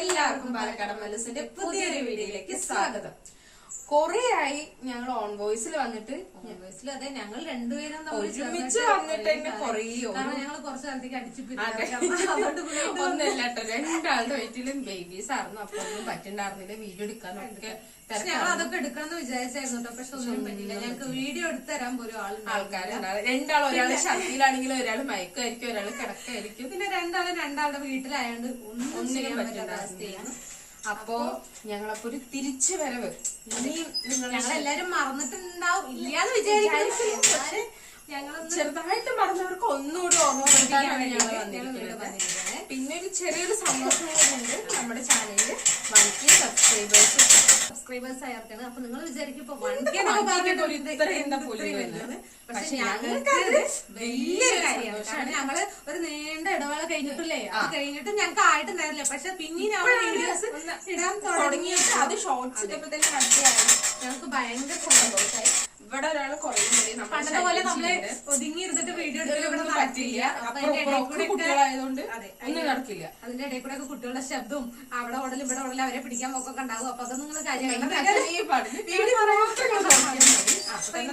എല്ലാവർക്കും പാലക്കാട് മലസിന്റെ പുതിയൊരു വീഡിയോയിലേക്ക് സ്വാഗതം. കൊറേ ആയി ഞങ്ങൾ ഓൺ വോയിസിൽ വന്നിട്ട്. വോയിസിൽ അതെ ഞങ്ങൾ രണ്ടുപേരും ഒരുമിച്ച് വന്നിട്ട് തന്നെ കാരണം ഞങ്ങൾ കുറച്ച് കാലത്തേക്ക് അടിച്ചു ഒന്നല്ല കേട്ടോ രണ്ടാളുടെ വീട്ടിലും ബേബീസ് ആയിരുന്നു. അപ്പൊ ഒന്നും പറ്റുണ്ടായിരുന്നില്ല. വീഡിയോ എടുക്കാനൊക്കെ പക്ഷെ ഞങ്ങൾ അതൊക്കെ എടുക്കണം എന്ന് വിചാരിച്ചായിരുന്നു കേട്ടോ പക്ഷെ ഒന്നും പറ്റില്ല ഞങ്ങൾക്ക് വീഡിയോ എടുത്തു തരാൻ പോലും ആൾ ആൾക്കാരുണ്ടാവും രണ്ടാൾ ഒരാൾ ശക്തിയിലാണെങ്കിലും ഒരാൾ മയക്കായിരിക്കും ഒരാൾ കിടക്കായിരിക്കും. പിന്നെ രണ്ടാളും രണ്ടാളുടെ വീട്ടിലായോണ്ട് ഒന്നും ചെയ്യാൻ പറ്റാത്ത അവസ്ഥയാണ്. അപ്പോ ഞങ്ങളപ്പോ ഒരു തിരിച്ചു വരവ്. നിങ്ങൾ ഞങ്ങളെല്ലാരും മറന്നിട്ടുണ്ടാവും. ഇല്ലാന്ന് ഞങ്ങളൊന്ന് ചെറുതായിട്ട് മറന്നവർക്ക് ഒന്നുകൂടി ഓർമ്മ. പിന്നെ ഒരു ചെറിയൊരു സന്തോഷം കൂടിയുണ്ട് നമ്മുടെ ചാനലിൽ വൺ കെ സബ്സ്ക്രൈബേഴ്സ് സബ്സ്ക്രൈബേഴ്സ് ആയിരിക്കണം അപ്പൊ നിങ്ങൾ വിചാരിക്കും ഇപ്പൊ വൺ കെ? പക്ഷെ ഞങ്ങൾക്ക് വലിയൊരു കാര്യമാണ് ഞങ്ങൾ ഒരു നീണ്ട ഇടവേള കഴിഞ്ഞിട്ടില്ലേ? അത് കഴിഞ്ഞിട്ട് ഞങ്ങൾക്ക് ആയിട്ട് നേരില്ല പക്ഷെ പിന്നീട് ഇടാൻ തുടങ്ങിയിട്ട് അത് ഷോർട്സ് ഇട്ടപ്പോഴത്തേക്ക് നടത്തിയായി ഞങ്ങൾക്ക് ഭയങ്കര സന്തോഷമായി ഇവിടെ ഒരാൾ കുറേ പണ്ടത്തെ പോലെ നമ്മൾ. ഒതുങ്ങി ഇരുന്നിട്ട് വീഡിയോ എടുക്കാൻ പറ്റില്ല. കുട്ടികളായതുകൊണ്ട് ഒന്നും നടക്കില്ല. അതിന്റെ ഇടയിൽ കൂടെ കുട്ടികളുടെ ശബ്ദവും അവിടെ ഉടലും ഇവിടെ ഉടലും അവരെ പിടിക്കാൻ പോക്കൊക്കെ ഉണ്ടാവും. അപ്പൊ അതൊന്നും നിങ്ങൾ കാര്യമായിട്ട്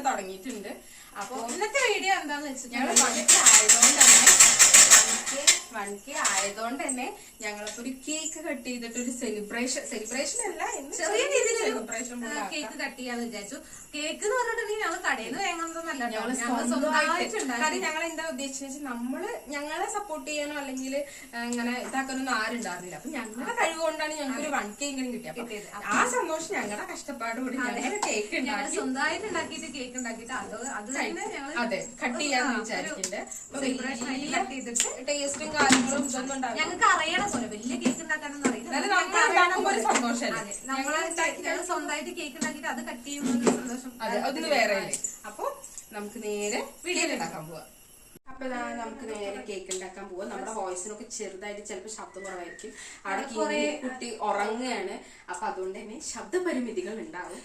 തുടങ്ങിയിട്ടുണ്ട് അപ്പൊ ഇന്നത്തെ വീഡിയോ എന്താന്ന് ഞങ്ങൾ വെച്ചിട്ടുണ്ടെങ്കിൽ ആയതുകൊണ്ട് തന്നെ വൺ കെ ആയതുകൊണ്ട് തന്നെ ഞങ്ങളിപ്പോ ഒരു കേക്ക് കട്ട് ചെയ്തിട്ട് ഒരു സെലിബ്രേഷൻ സെലിബ്രേഷൻ അല്ല ചെറിയ രീതിയിൽ സെലിബ്രേഷൻ കേക്ക് കട്ട് ചെയ്യാന്ന് വിചാരിച്ചു. കേക്ക് എന്ന് പറഞ്ഞിട്ടുണ്ടെങ്കിൽ ഞങ്ങൾ കടയിൽ നിന്ന് വാങ്ങുന്നതല്ല ഞങ്ങൾ കാര്യം ഞങ്ങൾ എന്താ ഉദ്ദേശിച്ചത് നമ്മൾ ഞങ്ങളെ സപ്പോർട്ട് ചെയ്യാനോ അല്ലെങ്കിൽ ഇങ്ങനെ ഇതാക്കാനൊന്നും ആരുണ്ടായിരുന്നില്ല അപ്പൊ ഞങ്ങളുടെ കഴിവ് കൊണ്ടാണ് ഞങ്ങൾക്ക് ഒരു വൺ കെ എങ്കിലും കിട്ടിയത്. ആ സന്തോഷം ഞങ്ങളുടെ കഷ്ടപ്പാട് കൂടി കേക്ക് ഉണ്ടാക്കി. സ്വന്തമായിട്ട് ഉണ്ടാക്കിയിട്ട് കേക്ക് ഉണ്ടാക്കിയിട്ട് അത് അത് തന്നെ ഞങ്ങൾ അതെ കട്ട് ചെയ്യാന്ന് വിചാരിക്കുന്നുണ്ട് സെലിബ്രേഷൻ കട്ട് ചെയ്തിട്ട് ടേസ്റ്റും കാര്യങ്ങളും ഇതൊന്നും ഉണ്ടാവില്ല. ഞങ്ങൾക്ക് അറിയണം പോലെ വലിയ കേക്ക് ഉണ്ടാക്കാനൊന്നും അറിയില്ല. നമ്മൾ സ്വന്തമായിട്ട് കേക്ക് ഉണ്ടാക്കിയിട്ട് അത് കട്ട് ചെയ്യുമ്പോൾ സന്തോഷം. അതെ അതൊന്ന് വേറെ അപ്പൊ നമുക്ക് നേരെ വീഡിയോ ഉണ്ടാക്കാൻ പോവാ. അപ്പൊ ഇതാ നമുക്ക് നേരെ കേക്ക് ഉണ്ടാക്കാൻ പോകാം നമ്മുടെ വോയിസിനൊക്കെ ചെറുതായിട്ട് ചിലപ്പോൾ ശബ്ദം കുറവായിരിക്കും. അവിടെ കുറെ കുട്ടി ഉറങ്ങുകയാണ്. അപ്പൊ അതുകൊണ്ട് തന്നെ ശബ്ദപരിമിതികൾ ഉണ്ടാവും.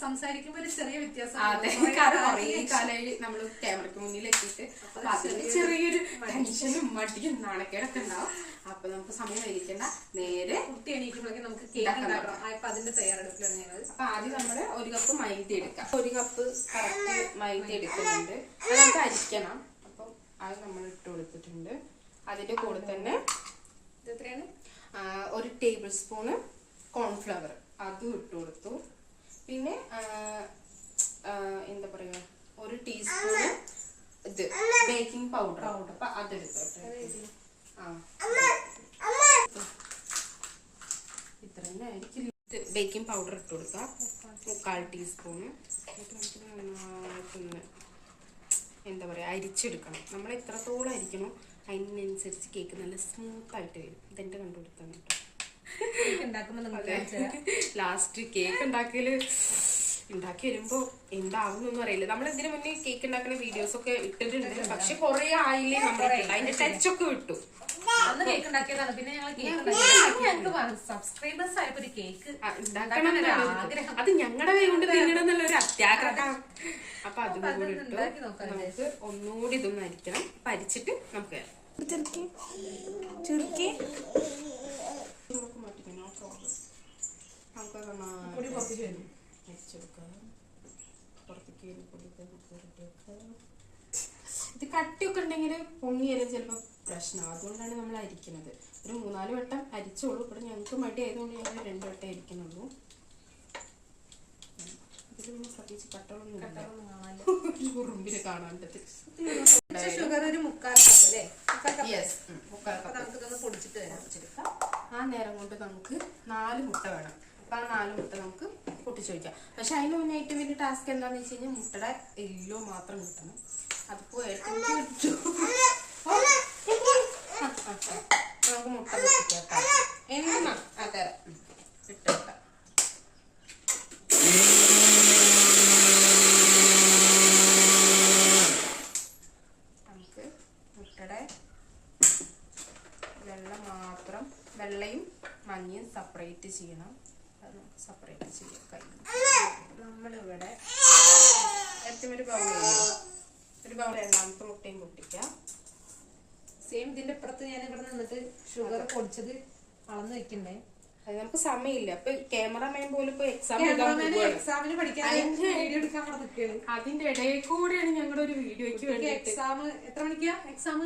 സംസാരിക്കുമ്പോൾ ഒരു ചെറിയ വ്യത്യാസം അതെ. കാരണം കുറേ കാലമായി നമ്മൾ ക്യാമറയ്ക്ക് മുന്നിൽ എത്തിയിട്ട് അപ്പൊ അതിന് ചെറിയൊരു ടെൻഷനും മടിയും നാണക്കേടൊക്കെ ഉണ്ടാവും. അപ്പൊ നമുക്ക് സമയം വൈകിക്കണ്ട. നേരെ കുട്ടി എണീക്കുമ്പോഴേക്കും നമുക്ക് കേക്ക് ഉണ്ടാക്കണം അപ്പൊ അതിന്റെ തയ്യാറെടുപ്പിലാണ് ഞങ്ങൾ അപ്പൊ ആദ്യം നമ്മൾ ഒരു കപ്പ് മൈദ എടുക്കാം. ഒരു കപ്പ് കറക്റ്റ് മൈദ എടുക്കുന്നുണ്ട്. അത് നമുക്ക് അരിക്കണം. അത് നമ്മൾ ഇട്ട് കൊടുത്തിട്ടുണ്ട്. അതിന്റെ കൂടെ തന്നെ ഇതെത്രയാണ് ഒരു ടേബിൾ സ്പൂണ് കോൺഫ്ലവർ. അതും ഇട്ട് കൊടുത്തു. പിന്നെ എന്താ പറയുക? ഒരു ടീസ്പൂണ് ഇത് ബേക്കിംഗ് പൗഡർ. അപ്പൊ അതെടുത്തോട്ടെ ആ. ഇത്ര തന്നെ ആയിരിക്കും. ബേക്കിംഗ് പൗഡർ ഇട്ട് കൊടുക്കുക മുക്കാൽ ടീസ്പൂണ്. എന്താ പറയുക അരിച്ചെടുക്കണം. നമ്മൾ എത്രത്തോളം അരിക്കണോ അതിനനുസരിച്ച് കേക്ക് നല്ല സ്മൂത്തായിട്ട് വരും. ഇതെന്റെ കണ്ടുപിടുത്താണ് കേട്ടോ. ലാസ്റ്റ് കേക്ക് ഉണ്ടാക്കൽ ഉണ്ടാക്കി വരുമ്പോ എന്താവുന്നൊന്നും അറിയില്ല. നമ്മൾ ഇതിനു മുന്നേ കേക്ക് ഉണ്ടാക്കുന്ന വീഡിയോസ് ഒക്കെ ഇട്ടിട്ടുണ്ട്. പക്ഷെ കുറെ ആയില്ലേ അതിന്റെ ടച്ച് ഒക്കെ വിട്ടു. അന്ന് കേക്ക് ഉണ്ടാക്കിയതാണ്. പിന്നെ ഞങ്ങൾ കേക്ക് സബ്സ്ക്രൈബേഴ്സ് ആയപ്പോ ഒരു കേക്ക് അത് ഞങ്ങളുടെ കൈ കൊണ്ട് തിന്നണം അപ്പൊ അതും കൂടി ഇട്ടു. നമുക്ക് ഒന്നുകൂടി ഇതൊന്നും അരിക്കണം. അപ്പൊ അരിച്ചിട്ട് നമുക്ക് ചുരുക്കി. ഇത് കട്ടിയൊക്കെ ഉണ്ടെങ്കിൽ പൊങ്ങി ചിലപ്പോ ചിലപ്പോൾ പ്രശ്നമാവും അതുകൊണ്ടാണ് നമ്മൾ അരിക്കുന്നത് ഒരു മൂന്നാൽ വട്ടം അരിച്ചോളൂ. ഇവിടെ ഞങ്ങൾക്ക് മടി ആയതുകൊണ്ട് ഞങ്ങൾ രണ്ട് വട്ടം അരിക്കുന്നുള്ളൂ. പ്രത്യേകിച്ച് കട്ടകളൊന്നും ഉറുമ്പിനെ ഷുഗർ ഒരു മുക്കാൽ കപ്പ് അല്ലേ? മുക്കാൽ കപ്പ് പൊടിച്ചിട്ട് വരാം പൊടിച്ചെടുക്കാം ആ നേരം കൊണ്ട് നമുക്ക് നാല് മുട്ട വേണം. അപ്പൊ ആ നാല് മുട്ട നമുക്ക് പൊട്ടിച്ചു വയ്ക്കാം പക്ഷെ അതിന് മുന്നേ ഏറ്റവും വലിയ ടാസ്ക് എന്താണെന്ന് വെച്ച് കഴിഞ്ഞാൽ മുട്ടയുടെ എല്ലോ മാത്രം കിട്ടണം. അതിപ്പോ ഏറ്റവും കിട്ടും നമുക്ക് മുട്ട പൊട്ടിക്കാം എന്നാ അതെ നമുക്ക് മുട്ടയുടെ വെള്ള മാത്രം വെള്ളയും മഞ്ഞയും സെപ്പറേറ്റ് ചെയ്യണം. അത് നമുക്ക് സെപ്പറേറ്റ് ചെയ്യാം. കൈ നമ്മളിവിടെ ഏറ്റവും ഒരു ബൗൾ ഒരു ബൗൾ രണ്ടാമത്തെ മുട്ടയും പൊട്ടിക്കാം. സെയിം ഇതിന്റെ അപ്പുറത്ത് ഞാൻ ഇവിടെ നിന്നിട്ട് ഷുഗർ പൊടിച്ചത് അളന്ന് വെക്കണ്ടേ? അത് നമുക്ക് സമയമില്ല. അപ്പൊ ക്യാമറമാൻ പോലും ഇപ്പൊ എക്സാം എക്സാമിന് പഠിക്കാൻ വീഡിയോ എടുക്കാൻ അതിന്റെ ഇടയിൽ കൂടെയാണ് ഞങ്ങളുടെ ഒരു വീഡിയോയ്ക്ക് വേണ്ടി എക്സാം എത്ര മണിക്കാ? എക്സാം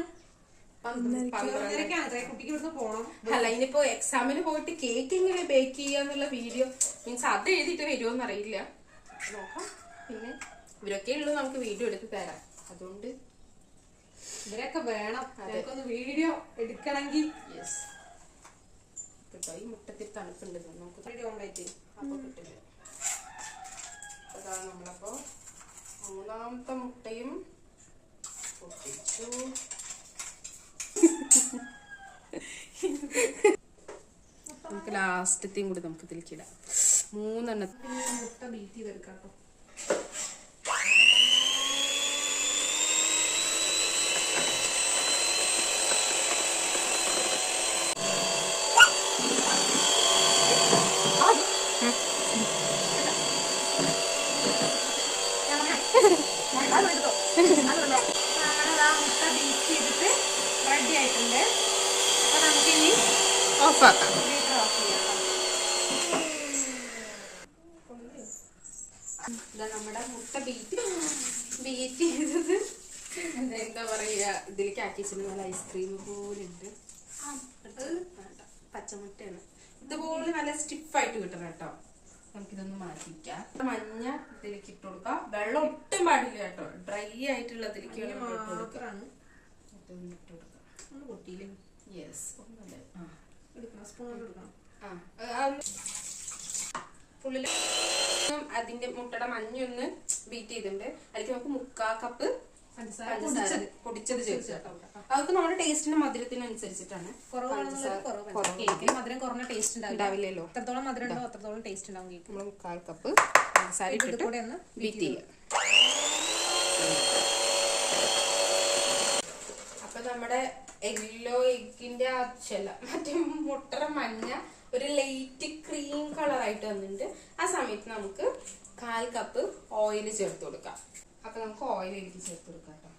അല്ല ഇനിയിപ്പോ എക്സാമിന് പോയിട്ട് കേക്ക് എങ്ങനെ ബേക്ക് ചെയ്യാന്നുള്ള വീഡിയോ മീൻസ് അത് എഴുതിയിട്ട് വരുമോന്ന് അറിയില്ല. നോക്കാം. പിന്നെ ഇവരൊക്കെ ഉള്ളൂ നമുക്ക് വീഡിയോ എടുത്ത് തരാം. അതുകൊണ്ട് ഇവരൊക്കെ വേണം. ഞങ്ങൾക്കൊന്ന് വീഡിയോ എടുക്കണമെങ്കിൽ. യെസ് കേട്ടോ ഈ മുട്ടത്തിൽ തണുപ്പുണ്ട്. നമുക്ക് വീഡിയോ ഓംലേറ്റ് അപ്പൊ കിട്ടില്ല. അതാണ് നമ്മളപ്പോ മൂന്നാമത്തെ മുട്ടയും പൊട്ടിച്ചു നമുക്ക് ലാസ്റ്റത്തെയും കൂടി നമുക്ക് ഇതിലേക്ക് ഇടാം. മൂന്നെണ്ണ. മുട്ട ബീറ്റ് ചെയ്തെടുക്കാം കേട്ടോ നമ്മളിതാ മുട്ട ബീറ്റ് ചെയ്തിട്ട് റെഡി ആയിട്ടുണ്ട് അപ്പൊ നമുക്കിനി ഓഫാക്കാം ബീറ്റർ ഓഫ് ചെയ്യാം ഇതാ നമ്മുടെ മുട്ട ബീറ്റ് ബീറ്റ് ചെയ്തത്. എന്താ പറയുക ഇതിലേക്ക് ആക്കി നല്ല ഐസ്ക്രീം പോലെ ഉണ്ട് പച്ചമുട്ടയാണ്. ഇതുപോലെ നല്ല സ്റ്റിഫായിട്ട് കിട്ടണം കേട്ടോ. നമുക്കിതൊന്ന് മാറ്റിക്കാം. മഞ്ഞ ഇതിലേക്ക് ഇട്ട് കൊടുക്കാം. വെള്ളം ഒട്ടും പാടില്ല കേട്ടോ. ഡ്രൈ ആയിട്ടുള്ള ഇതിലേക്ക് വേണം ഇട്ട് കൊടുക്കാം. മാത്രാണ്. ഇതൊന്ന് ഇട്ട് കൊടുക്കാം. ഒന്ന് പൊട്ടിയില്ലേ? യെസ് ഒന്നല്ലേ ആ. എടുക്കണം. സ്പൂൺ എടുക്കണം ഫുള്ളിൽ അതിന്റെ മുട്ടയുടെ മഞ്ഞൊന്ന് ബീറ്റ് ചെയ്തിട്ടുണ്ട്. അതിലേക്ക് നമുക്ക് മുക്കാ കപ്പ് പഞ്ചസാര പൊടിച്ചത്. ചേർത്ത് കേട്ടോ. അതൊക്കെ നമ്മുടെ ടേസ്റ്റിന്റെ മധുരത്തിനനുസരിച്ചിട്ടാണ്. കേക്കിന് മധുരം കുറഞ്ഞ ടേസ്റ്റ് ഉണ്ടാവില്ല. ഉണ്ടാവില്ലല്ലോ. എത്രത്തോളം മധുരം ഉണ്ടോ അത്രത്തോളം ടേസ്റ്റ് ഉണ്ടാവും കേക്ക്. നമ്മൾ മുക്കാൽ കപ്പ് പഞ്ചസാര ഇട്ടിട്ട് കൂടെ ഒന്ന് ബീറ്റ് ചെയ്യാം അപ്പൊ നമ്മുടെ യെല്ലോ അച്ചല്ല മറ്റേ മുട്ടറ മഞ്ഞ ഒരു ലൈറ്റ് ക്രീം കളർ ആയിട്ട് വന്നിട്ടുണ്ട്. ആ സമയത്ത് നമുക്ക് കാൽ കപ്പ് ഓയിൽ ചേർത്ത് കൊടുക്കാം. അപ്പൊ നമുക്ക് ഓയിൽ എനിക്ക് ചേർത്ത് കൊടുക്കാം കേട്ടോ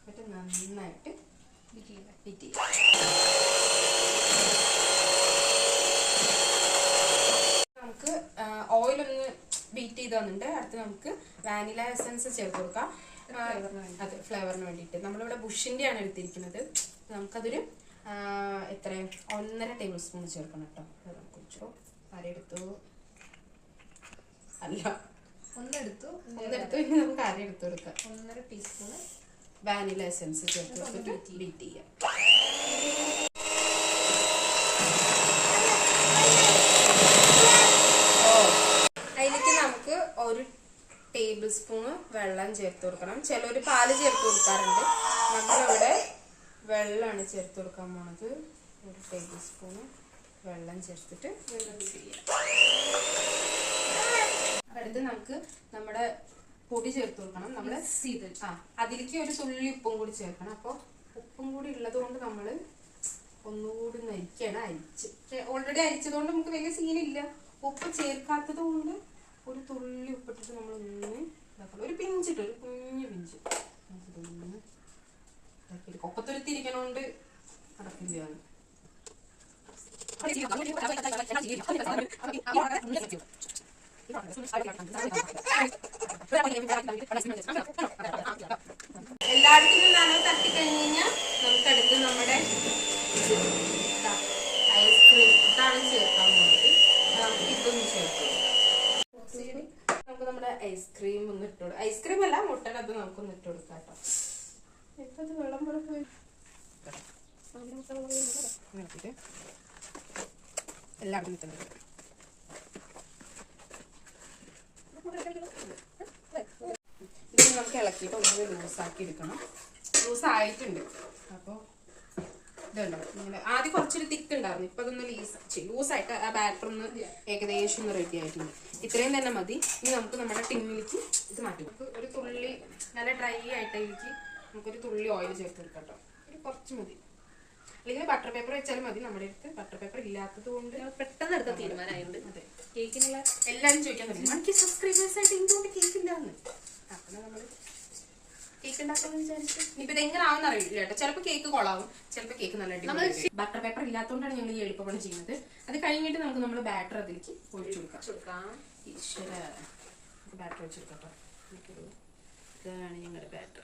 എന്നിട്ട് നന്നായിട്ട് ബീറ്റ് ചെയ്യാം നമുക്ക് ഓയിൽ ഒന്ന് ബീറ്റ് ചെയ്ത് വന്നിട്ടുണ്ട്. അടുത്ത് നമുക്ക് വാനില എസൻസ് ചേർത്ത് കൊടുക്കാം. അതെ ഫ്ലേവറിന് വേണ്ടിയിട്ട്. നമ്മളിവിടെ ബുഷിന്റെ ആണ് എടുത്തിരിക്കുന്നത്. നമുക്കതൊരു എത്ര ഒന്നര ടേബിൾ സ്പൂൺ ചേർക്കണം കേട്ടോ. അത് നമുക്ക് വെച്ചോ അരയെടുത്തു അല്ല. ഒന്നെടുത്തു. ഒന്നെടുത്തു ഇനി നമുക്ക് അരയെടുത്ത് കൊടുക്കാം? ഒന്നര ടീസ്പൂൺ വാനില എസെൻസ് ചേർത്ത് കൊടുത്തിട്ട് ബീറ്റ് ചെയ്യാം. അതിലേക്ക് നമുക്ക് ഒരു ടേബിൾ സ്പൂണ് വെള്ളം ചേർത്ത് കൊടുക്കണം. ചിലർ പാൽ ചേർത്ത് കൊടുക്കാറുണ്ട്. നമ്മളിവിടെ വെള്ളമാണ് ചേർത്ത് കൊടുക്കാൻ പോണത്. ഒരു ടേബിൾ സ്പൂണ് വെള്ളം ചേർത്തിട്ട് വെള്ളം ചെയ്യാം അടുത്ത് നമുക്ക് നമ്മുടെ പൊടി ചേർത്ത് കൊടുക്കണം. നമ്മൾ ചെയ്ത് ആ അതിലേക്ക് ഒരു തുള്ളി ഉപ്പും കൂടി ചേർക്കണം. അപ്പോൾ ഉപ്പും കൂടി ഉള്ളത് കൊണ്ട് നമ്മൾ ഒന്നുകൂടി നരിക്കണം അരിച്ച്. ഓൾറെഡി അരിച്ചതുകൊണ്ട് നമുക്ക് വലിയ സീനില്ല ഉപ്പ് ചേർക്കാത്തത് കൊണ്ട് ഒരു തുള്ളി ഉപ്പിട്ടിട്ട് നമ്മൾ ഒന്ന് ഇതാക്കണം. ഒരു പിഞ്ചിട്ട് ഒരു കുഞ്ഞു പിഞ്ച്. നമുക്കിതൊന്ന്. ഒപ്പത്തൊരുത്തിരിക്കണോണ്ട് നടക്കില്ല. എല്ലാവർക്കും എല്ലായിടത്തും നനവ് തട്ടിക്കഴിഞ്ഞ് കഴിഞ്ഞാൽ നമുക്ക് അടുത്ത് നമ്മുടെ ഐസ്ക്രീം ഇതാണ് ചേർക്കാൻ പോകുന്നത് നമുക്ക് ഇതൊന്ന് ചേർക്കാം. നമുക്ക് നമ്മുടെ ഐസ്ക്രീം ഒന്ന് ഇട്ട് കൊടുക്കാം. ഐസ്ക്രീം അല്ല മുട്ടയുടെ അത് നമുക്കൊന്ന് ഇട്ട് കൊടുക്കാം കേട്ടോ. ഇപ്പൊ ഇത് വെള്ളം പോലെ പോയി. എല്ലാവരും നിൽക്കുന്നത് ഇത് നമുക്ക് ഇളക്കിയിട്ട് ഒന്ന് ലൂസാക്കി എടുക്കണം. ലൂസ് ആയിട്ടുണ്ട് അപ്പോൾ ഇതുണ്ടോ? ഇങ്ങനെ ആദ്യം കുറച്ചൊരു തിക്ക് ഉണ്ടായിരുന്നു. ഇപ്പൊ അതൊന്ന് ലീസ് ലൂസായിട്ട് ആ ബാറ്റർ ഒന്ന് ഏകദേശം ഒന്ന് റെഡി ആയിട്ടുണ്ട്. ഇത്രയും തന്നെ മതി. ഇനി നമുക്ക് നമ്മുടെ ടിന്നിലേക്ക് ഇത് മാറ്റി ഒരു തുള്ളി നല്ല ഡ്രൈ ആയിട്ടതിലേക്ക് നമുക്കൊരു തുള്ളി ഓയിൽ ചേർത്ത് കൊടുക്കാം കേട്ടോ ഒരു കുറച്ച് മതി. അല്ലെങ്കിൽ ബട്ടർ പേപ്പർ വെച്ചാലും മതി. നമ്മുടെ അടുത്ത് ബട്ടർ പേപ്പർ ഇല്ലാത്തത് കൊണ്ട് പെട്ടെന്ന് എടുത്ത തീരുമാനമായുണ്ട് അതെ. കേക്കിനുള്ള എല്ലാരും ചോദിക്കാൻ തുടങ്ങി എനിക്ക് സബ്സ്ക്രൈബേഴ്സ് ആയിട്ട് എന്തുകൊണ്ട് കേക്ക് ഇല്ലാന്ന്. അപ്പൊ നമ്മൾ കേക്ക് വിചാരിച്ചു ഇതെങ്ങനെ അറിയില്ല കേട്ടോ. ചിലപ്പോൾ കേക്ക് കൊളാവും. ചിലപ്പോൾ കേക്ക് നല്ല നമ്മൾ ബട്ടർ പേപ്പർ ഇല്ലാത്തതുകൊണ്ടാണ് ഞങ്ങൾ ഈ എളുപ്പം ചെയ്യുന്നത്. അത് കഴിഞ്ഞിട്ട് നമുക്ക് നമ്മൾ ബാറ്റർ അതിലേക്ക് ഒഴിച്ചു കൊടുക്കാം. കൊടുക്കാം. ഈശ്വര. ബാറ്റർ ഒഴിച്ചു കൊടുക്കാം ഇതാണ് ഞങ്ങളുടെ ബാറ്റർ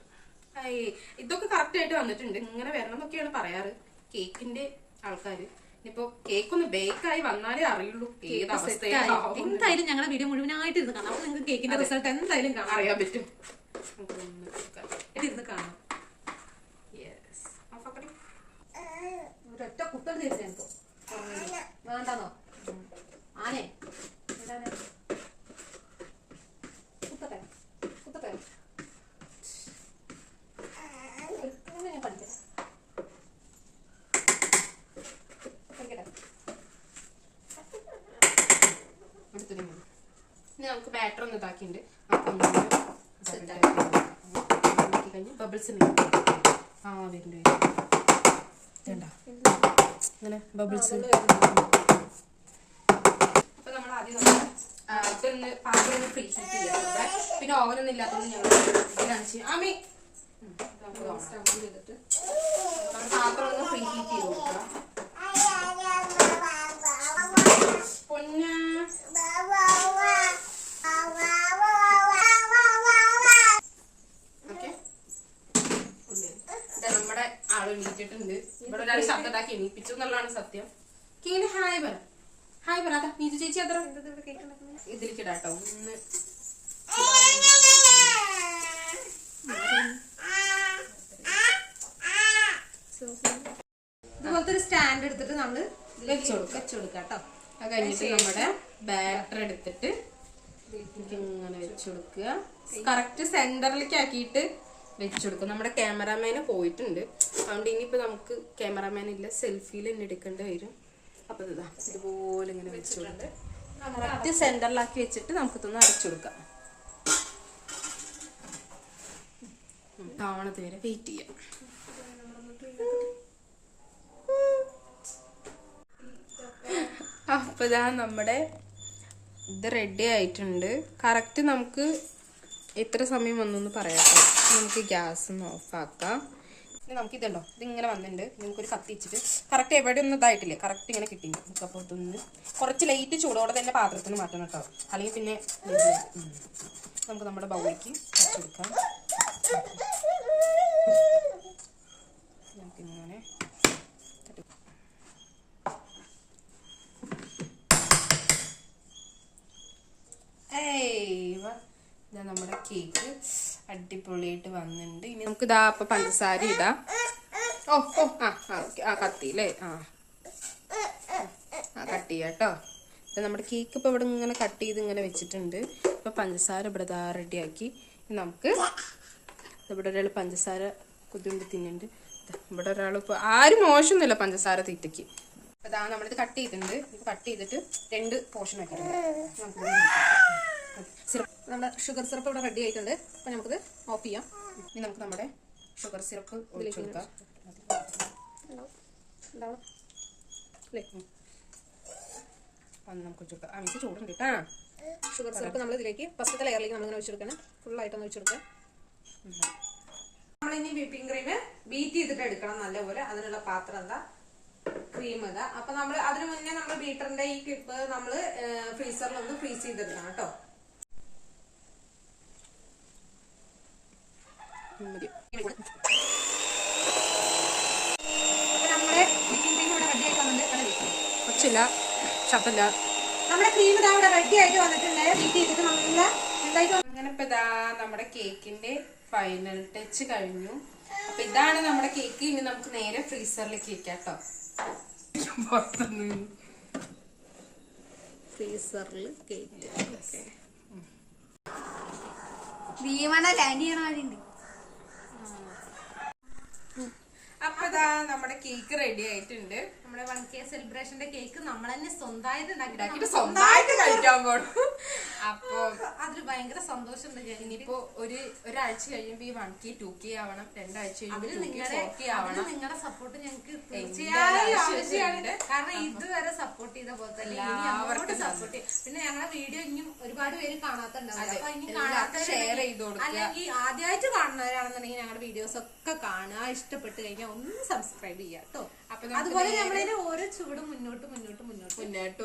ഇതൊക്കെ കറക്റ്റ് ആയിട്ട് വന്നിട്ടുണ്ട്. ഇങ്ങനെ വരണം എന്നൊക്കെയാണ് പറയാറ്. കേക്കിന്റെ ആൾക്കാർ ഇനിയിപ്പോ കേക്ക് ഒന്ന് ബേക്ക് ആയി വന്നാലേ അറിയുള്ളൂ ഏത് അവസ്ഥയിലാവും എന്തായാലും ഞങ്ങളുടെ വീഡിയോ മുഴുവനായിട്ട് ഇരുന്ന് കാണാം. അപ്പൊ നിങ്ങൾക്ക് കേക്കിന്റെ റിസൾട്ട് എന്തായാലും കാണാം. അറിയാൻ പറ്റും. ഇരുന്ന് കാണാം. ഒറ്റ കുത്തൽ എനിക്ക്. വേണ്ടാന്നോ? ആനെ എന്താണ്? ഇനി നമുക്ക് ബാറ്റർ ഒന്ന് ഇതാക്കിയിട്ടുണ്ട്. ഇതാക്കി കഴിഞ്ഞ് ബബിൾസ് ആ വരുന്നുണ്ട്? ഇങ്ങനെ ബബിൾസ് അപ്പൊ നമ്മൾ ആദ്യം ഇതൊന്ന് പാത്രം ഒന്ന് ഫ്രീ ഹീറ്റ് ചെയ്യാം. പിന്നെ ഓവനൊന്നും ഇല്ലാത്തതുകൊണ്ട് ഞങ്ങൾ ഇതിലാണ് ചെയ്യുക ആമി പാത്രം ഒന്ന് ഫ്രീ ഹീറ്റ് ചെയ്ത് കൊടുക്കുക പൊന്നാ ഓക്കെ ഇതാ നമ്മുടെ ആൾ എണീറ്റിട്ടുണ്ട് ഇവിടെ ഒരാൾ ശബ്ദം ഉണ്ടാക്കി എണീപ്പിച്ചു എന്നുള്ളതാണ് സത്യം. ഇങ്ങനെ ഹായ് പറ. ഹായ് പറ അതാ നീതു ചേച്ചി അത്ര ഇതിലേക്കിടാട്ടോ ഒന്ന്. ഇതുപോലത്തെ ഒരു സ്റ്റാൻഡ് എടുത്തിട്ട് നമ്മൾ വെച്ചു കൊടുക്കാം. വെച്ചു കൊടുക്കാം കേട്ടോ. അത് കഴിഞ്ഞിട്ട് നമ്മുടെ ബാറ്റർ എടുത്തിട്ട് ഇങ്ങനെ വെച്ചു കൊടുക്കുക കറക്റ്റ് സെന്ററിലേക്ക് ആക്കിയിട്ട് വെച്ചു കൊടുക്കും. നമ്മുടെ ക്യാമറാമാന് പോയിട്ടുണ്ട്. അതുകൊണ്ട് ഇനിയിപ്പോൾ നമുക്ക് ക്യാമറാമാൻ ഇല്ല സെൽഫിയിൽ തന്നെ എടുക്കേണ്ടി വരും. അപ്പോൾ ഇതാ ഇതുപോലെ ഇങ്ങനെ വെച്ച് കറക്റ്റ് സെന്ററിലാക്കി വെച്ചിട്ട് നമുക്ക് ഇതൊന്ന് അടച്ചു കൊടുക്കാം. താവണത് വരെ വെയിറ്റ് ചെയ്യാം. അപ്പൊ ഇതാ നമ്മുടെ ഇത് റെഡി ആയിട്ടുണ്ട്. കറക്റ്റ് നമുക്ക് എത്ര സമയം വന്നു പറയാം നമുക്ക് ഗ്യാസ് ഒന്ന് ഓഫാക്കാം ഇനി ഇതുണ്ടോ? ഇതിങ്ങനെ വന്നിട്ടുണ്ട്. നമുക്കൊരു കത്തി വെച്ചിട്ട് കറക്റ്റ് എവിടെ ഒന്നും ഇതായിട്ടില്ലേ. കറക്റ്റ് ഇങ്ങനെ കിട്ടി അപ്പോൾ ഇതൊന്ന് കുറച്ച് ലൈറ്റ് ചൂടോടെ തന്നെ പാത്രത്തിന് മാറ്റണം കേട്ടോ. അല്ലെങ്കിൽ പിന്നെ നമുക്ക് നമ്മുടെ ബൗളിക്ക് കൊടുക്കാം ഏയ്. ഇതാ നമ്മുടെ കേക്ക് അടിപൊളിയായിട്ട് വന്നിട്ടുണ്ട്. ഇനി നമുക്ക് ഇതാ അപ്പൊ പഞ്ചസാര ഇടാം. ഓ ഓ ആ ആ ഓക്കേ. ആ. ആ കട്ട് ചെയ്യാം കേട്ടോ. നമ്മുടെ കേക്ക് ഇപ്പൊ ഇവിടെ ഇങ്ങനെ കട്ട് ചെയ്ത് ഇങ്ങനെ വെച്ചിട്ടുണ്ട്. ഇപ്പൊ പഞ്ചസാര ഇവിടെ ഇതാ റെഡിയാക്കി നമുക്ക് ഇവിടെ ഒരാൾ പഞ്ചസാര കുതിണ്ട് തിന്നുന്നുണ്ട്. ദാ ഇവിടെ ഒരാൾ ഇപ്പൊ ആരും മോശമൊന്നുമില്ല പഞ്ചസാര തീറ്റയ്ക്ക്. അപ്പൊ ഇതാ നമ്മളിത് കട്ട് ചെയ്തിട്ടുണ്ട്. ഇത് കട്ട് ചെയ്തിട്ട് രണ്ട് പോർഷൻ ആക്കിയിട്ടുണ്ട്. നമുക്ക് നമ്മുടെ ഷുഗർ സിറപ്പ് ഇവിടെ റെഡി ആയിട്ടുണ്ട്. അപ്പൊ നമുക്കിത് ഓഫ് ചെയ്യാം. ഇനി നമുക്ക് നമ്മുടെ ഷുഗർ സിറപ്പ് ഒഴിച്ചു കൊടുക്കാം നമുക്ക് ഒഴിച്ചു കൊടുക്കാം ആ മിസ് ചൂടുണ്ട് കേട്ടാ. ഷുഗർ സിറപ്പ് നമ്മൾ ഇതിലേക്ക് ഫസ്റ്റത്തെ ലെയറിലേക്ക് നമ്മളിങ്ങനെ ഒഴിച്ചു കൊടുക്കണം ഫുള്ളായിട്ടൊന്ന് ഒഴിച്ചു കൊടുക്കുക നമ്മളിനി വിപ്പിംഗ് ക്രീം ബീറ്റ് ചെയ്തിട്ട് എടുക്കണം നല്ലപോലെ. അതിനുള്ള പാത്രം എന്താ? ക്രീം ഇതാ. അപ്പൊ നമ്മൾ അതിനു മുന്നേ നമ്മൾ ബീറ്ററിന്റെ ഈ ക്ലിപ്പ് നമ്മൾ ഫ്രീസറിൽ ഒന്ന് ഫ്രീസ് ചെയ്തെടുക്കണം കേട്ടോ മതി അപ്പൊ നമ്മുടെ വിപ്പിംഗ് ക്രീം ഇവിടെ റെഡി ആയിട്ട് വന്നിട്ടുണ്ട് ശബ്ദമില്ല നമ്മുടെ ക്രീം ഇതാ ഇവിടെ റെഡി ആയിട്ട് വന്നിട്ടുണ്ട്. ബീറ്റ് ചെയ്തിട്ട് നല്ല എന്തായിട്ട് അങ്ങനെ ഇപ്പൊ ഇതാ നമ്മുടെ കേക്കിന്റെ ഫൈനൽ ടച്ച് കഴിഞ്ഞു. അപ്പൊ ഇതാണ് നമ്മുടെ കേക്ക് ഇനി നമുക്ക് നേരെ ഫ്രീസറിലേക്ക് വെക്കാട്ടോ കേട്ടോ പുറത്തുനിന്ന് ഫ്രീസറിൽ കേക്ക് ഭീമണ ലാൻഡ് ചെയ്യണ മാതിരിണ്ട് അപ്പൊ ഇതാ നമ്മുടെ കേക്ക് റെഡി ആയിട്ടുണ്ട്. നമ്മുടെ വൺ കെ സെലിബ്രേഷന്റെ കേക്ക് നമ്മൾ തന്നെ സ്വന്തമായിട്ട് ഉണ്ടാക്കി ഉണ്ടാക്കിയിട്ട് സ്വന്തമായിട്ട് കഴിക്കാൻ പോണം. അപ്പൊ അതിൽ ഭയങ്കര സന്തോഷമുണ്ട് ഞാൻ ഇനിയിപ്പോ ഒരു ഒരാഴ്ച കഴിയുമ്പോ ഈ വൺ കെ ടു കെ ആവണം രണ്ടാഴ്ച കഴിയുമ്പോൾ നിങ്ങളുടെ സപ്പോർട്ട് ഞങ്ങൾക്ക് എന്തായാലും തീർച്ചയായും ആവശ്യമുണ്ട്. കാരണം ഇതുവരെ സപ്പോർട്ട് ചെയ്ത പോലെ തന്നെ ഇനി സപ്പോർട്ട് ചെയ്യും. പിന്നെ ഞങ്ങളുടെ വീഡിയോ ഇനിയും ഒരുപാട് പേര് കാണാത്തുണ്ടാവും share ചെയ്ത്. അല്ലെങ്കിൽ ആദ്യമായിട്ട് കാണുന്നവരാണെന്നുണ്ടെങ്കിൽ ഞങ്ങളുടെ വീഡിയോസ് ഒക്കെ കാണുക. ഇഷ്ടപ്പെട്ട് കഴിഞ്ഞാൽ ഒന്ന് സബ്സ്ക്രൈബ് ചെയ്യാം കേട്ടോ. അതുപോലെ നമ്മളിതിന് ഓരോ ചുവടും മുന്നോട്ട് മുന്നോട്ട് മുന്നോട്ട് മുന്നോട്ട്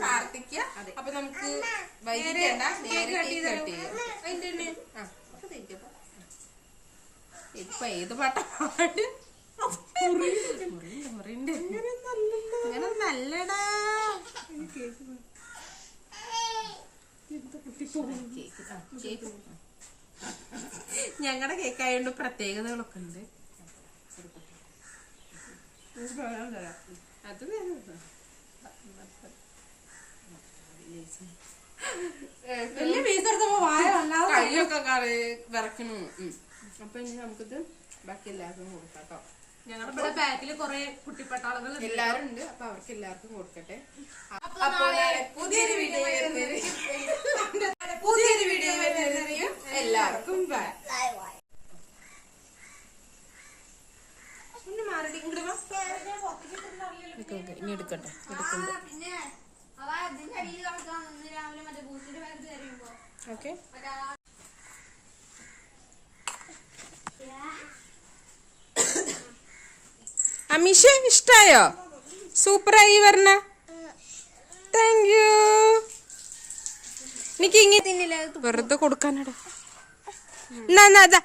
പ്രാർത്ഥിക്കുക. അപ്പൊ നമുക്ക് വൈകിട്ടേണ്ട നേരെ കട്ട് അതിന്റെ. ഇപ്പൊ ഏത് പാട്ടാ? പാട് മുറിയുണ്ട്, മുറിയുണ്ട്. ഇങ്ങനെ നല്ലടാ ഞങ്ങളുടെ കേക്കായോണ്ട് പ്രത്യേകതകളൊക്കെ ഉണ്ട്. അത്. വലിയ പീസ് എടുത്തപ്പോ വായ വല്ലാതെ കൈയൊക്കെ കറി വിറക്കണു. അപ്പൊ ഇനി നമുക്കിത് ബാക്കി എല്ലാവർക്കും കൊടുക്കാം ഞങ്ങളുടെ ഇവിടെ ബാക്കിൽ കുറെ കുട്ടിപ്പട്ടാളുകൾ എല്ലാരും ഉണ്ട്. അപ്പൊ അവർക്ക് എല്ലാവർക്കും കൊടുക്കട്ടെ. പുതിയൊരു വീഡിയോ വരുന്നത്. പുതിയൊരു വീഡിയോ എല്ലാവർക്കും ബൈ ഒന്ന് മാറി ഇങ്ങോട്ട് വാ. ഓക്കേ, ഓക്കേ, ഇനി എടുക്കട്ടെ എടുക്കണ്ട പിന്നെ അവ അതിന്റെ അടിയിൽ കിടക്കാൻ നിന്ന് രാവിലെ ഇനി എടുക്കട്ടെ തരുമ്പോ ഓക്കെ. അമീഷ ഇഷ്ടായോ? സൂപ്പറായി വരണ താങ്ക് യു എനിക്ക് ഇങ്ങനെ വെറുതെ കൊടുക്കാനടാ. എന്നാ എന്നാ.